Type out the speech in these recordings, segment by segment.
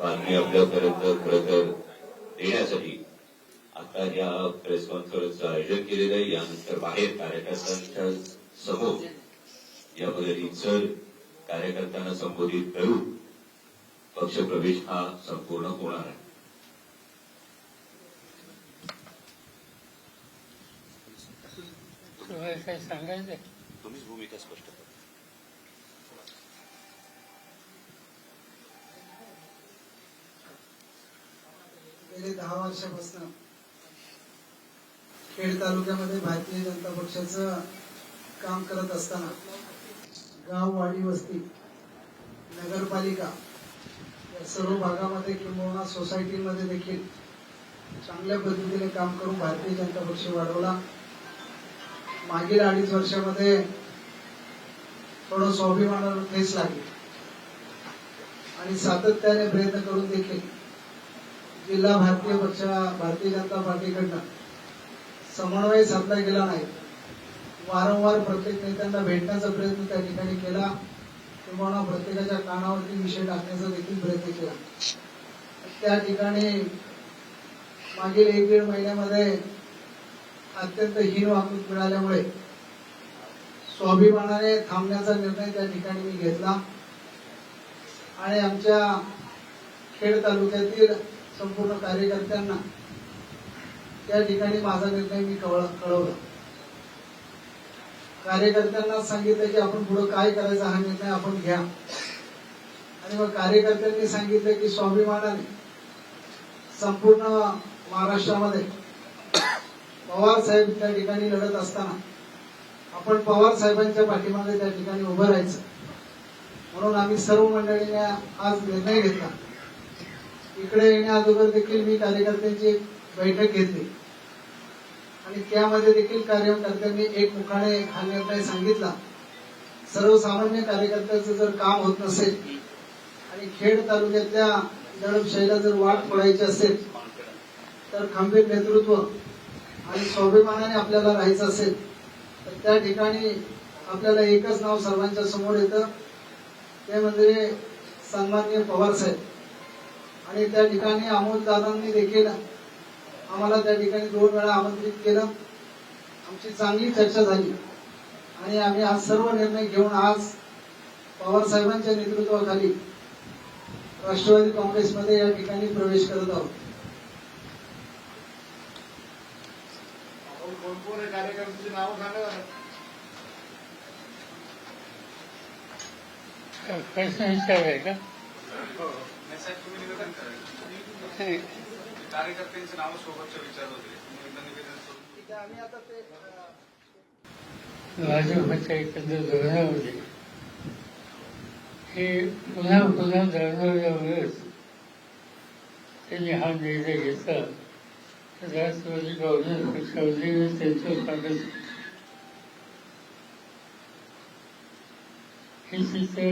बातमी आपल्यापर्यंत खरं तर देण्यासाठी आता या प्रेस कॉन्फरन्सचं आयोजन केलेलं आहे. यानंतर बाहेर कार्यकर्त्यांच्या समोर यामध्ये रीतसर कार्यकर्त्यांना संबोधित करून पक्षप्रवेश हा संपूर्ण होणार आहे. काही सांगायचं? तुम्हीच भूमिका स्पष्ट करा. दहा वर्षापासून खेड तालुक्यामध्ये भारतीय जनता पक्षाचं काम करत असताना गाव वाडी वस्ती नगरपालिका या सर्व भागामध्ये किंबहुना सोसायटीमध्ये देखील चांगल्या पद्धतीने काम करून भारतीय जनता पक्ष वाढवला. मागील अडीच वर्षामध्ये थोडं स्वाभिमानावर ठेच लागली. आणि सातत्याने प्रयत्न करून देखील जिल्हा भारतीय पक्ष भारतीय जनता पार्टीकडनं समन्वय साधला गेला नाही. वारंवार प्रत्येक नेत्यांना भेटण्याचा प्रयत्न त्या ठिकाणी केला. किंवा प्रत्येकाच्या कानावरती विषय टाकण्याचा देखील प्रयत्न केला. त्या ठिकाणी मागील एक दीड महिन्यामध्ये अत्यंत हीन वागणूक मिळाल्यामुळे स्वाभिमानाने थांबण्याचा निर्णय त्या ठिकाणी मी घेतला. आणि आमच्या खेड तालुक्यातील संपूर्ण कार्यकर्त्यांना त्या ठिकाणी माझा निर्णय मी कळवला. कार्यकर्त्यांना सांगितलं की आपण पुढे काय करायचा हा निर्णय आपण घ्या. आणि मग कार्यकर्त्यांनी सांगितलं की स्वाभिमानाने संपूर्ण महाराष्ट्रामध्ये पवार साहेब त्या ठिकाणी लढत असताना आपण पवार साहेबांच्या पाठीमागे त्या ठिकाणी उभं राहायचं. म्हणून आम्ही सर्व मंडळीने आज निर्णय घेतला. इकडे येण्या अगोदर देखील मी कार्यकर्त्यांची एक बैठक घेतली. आणि त्यामध्ये देखील कार्यकर्त्यांनी एक मुखाने हा निर्णय सांगितला. सर्वसामान्य कार्यकर्त्याचं जर काम होत नसेल आणि खेड तालुक्यातल्या दडपशाहीला जर वाट फोडायची असेल तर खंबीर नेतृत्व आणि स्वाभिमानाने आपल्याला राहायचं असेल तर त्या ठिकाणी आपल्याला एकच नाव सर्वांच्या समोर येतं. ते म्हणजे सन्माननीय पवार साहेब. आणि त्या ठिकाणी अमोल दादांनी देखील आम्हाला त्या ठिकाणी दोन वेळा आमंत्रित केलं. आमची चांगली चर्चा झाली. आणि आम्ही आज सर्व निर्णय घेऊन आज पवार साहेबांच्या नेतृत्वाखाली राष्ट्रवादी काँग्रेसमध्ये या ठिकाणी प्रवेश करत आहोत. आहे कार्यकर्त्याची नाव सांगा. काय प्रश्न विचाराय का? नाही साहेब तुम्ही निवेदन. कार्यकर्त्यांची नावं सोबतच्या होते भाजपच्या एकंदर धोरणामध्ये हे पुन्हा पुन्हा जाणवल्यामुळेच त्यांनी हा निर्णय घेतला. तर राष्ट्रवादी काँग्रेस पक्षामध्ये त्यांचं कागद हे चित्र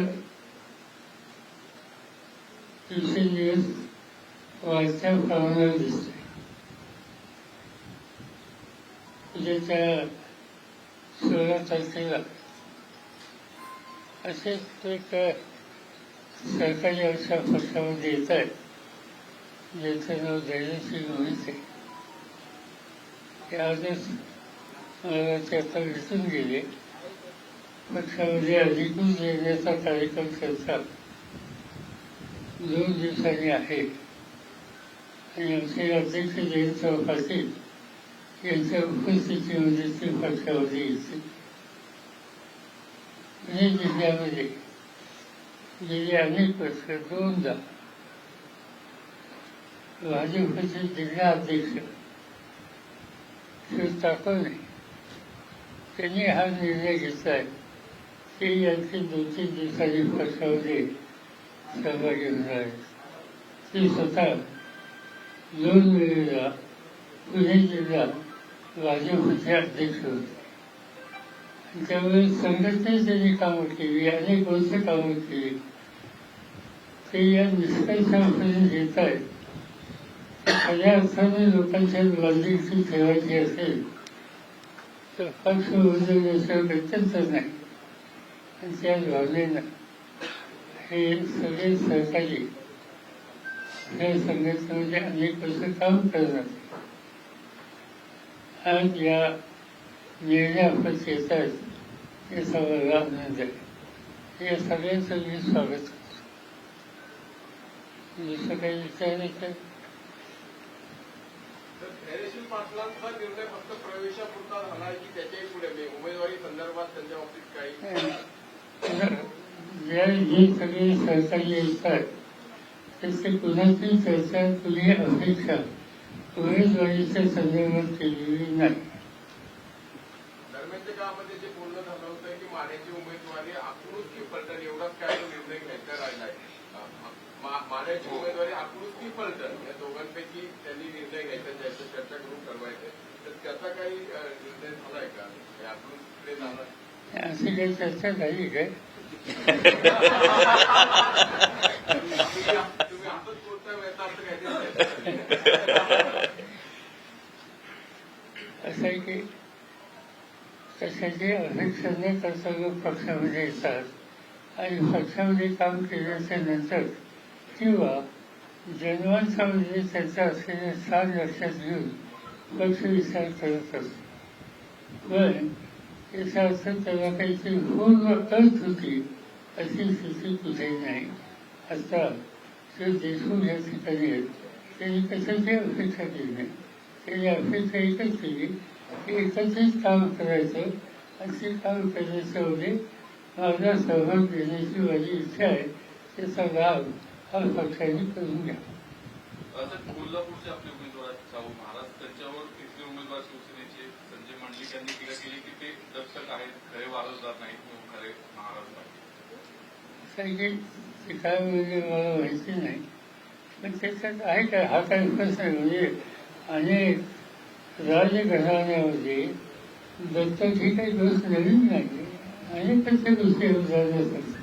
दिवसेंदिवस वाढत्या प्रमाणावर दिसतंय. म्हणजे उद्याच्या सोळा तारखेला असेच एक सरकारी अशा पक्षामध्ये येत आहे ज्याचं नाव धैर्यशील मोहिते ते आजच मला ते आता विसरून गेले. पक्षामध्ये अधिकृत देण्याचा कार्यक्रम करतात. दोन दिवसांनी आहे. आणि आमचे अध्यक्ष जयंतराव पाटील यांच्या उपस्थितीमध्ये ती पक्षामध्ये येते पुणे जिल्ह्यामध्ये गेली अनेक वर्ष दोनदा. भाजपचे जिल्हा अध्यक्ष श्री ताकवणे त्यांनी हा निर्णय घेतला आहे. की यांचे दोन तीन दिवसांनी पक्षामध्ये सहभागी होणार ते स्वतः दोन वेळेला पुणे जिल्हा भाजपचे अध्यक्ष होते. आणि त्यावेळी त्यांनी कामं केली अनेक वर्ष कामं केली. ते या निष्कर्षापर्यंत येत आहेत. खऱ्या अर्थाने लोकांच्या बांधिलकी ठेवायची असेल तर पक्ष उद्योगाशिवाय अत्यंत नाही. आणि त्या भावनेनं हे सगळे सहकारी. या संघटनेमध्ये अनेक वर्ष काम करणार आज या निर्णयापत येतात हे सगळ्याला आनंद आहे. या सगळ्यांचं मी स्वागत करतो दुसरं काही विचारायचं तर धैर्यशील पाटलांचा निर्णय फक्त प्रवेशापुरता झाला की त्याच्याही पुढे. म्हणजे उमेदवारी संदर्भात त्यांच्या बाबतीत काही ज्या जे सगळे सहकारी येतात. त्याचे कुणाची चर्चा कुणी अपेक्षा उमेदवारीच्या संदर्भात केलेली नाही. तो तर हे अशी काही चर्चा झाली काय असं आहे की तसे जे न कर्तव्य पक्षामध्ये येतात आणि पक्षामध्ये काम केल्याच्यानंतर किंवा जन्मांच्यामध्ये त्याचा असलेले स्थान लक्षात घेऊन पक्ष विचार करत असतो. पण याचा अर्थ त्याला काहीतरी पूर्ण कळत होती. अशी स्थिती कुठेही नाही आता ते देशमुख या ठिकाणी आहेत. त्यांनी कशाची अपेक्षा केली? नाही त्यांनी अपेक्षा एकच केली की एकत्रित काम करायचं. अशी काम करण्याच्यामध्ये माझा सहभाग देण्याची माझी इच्छा आहे. त्याचा लाभ हा पक्षाने करून घ्या. कोल्हापूरचे आपले उमेदवार शाहू महाराज त्यांच्यावर तिसरे उमेदवार शिवसेनेचे संजय मंडलिक यांनी टीका केली की ते दर्शक आहेत खरे वारसदार नाहीत खरे महाराज नाहीत त्यांचे ते काय म्हणजे मला माहिती नाही. पण त्याच्यात आहे काय हा काही प्रश्न आहे. म्हणजे अनेक राजघराण्यामध्ये दत्तक ही काही दोष नवीन नाही अनेक अशा गोष्टी उदाहरण असतात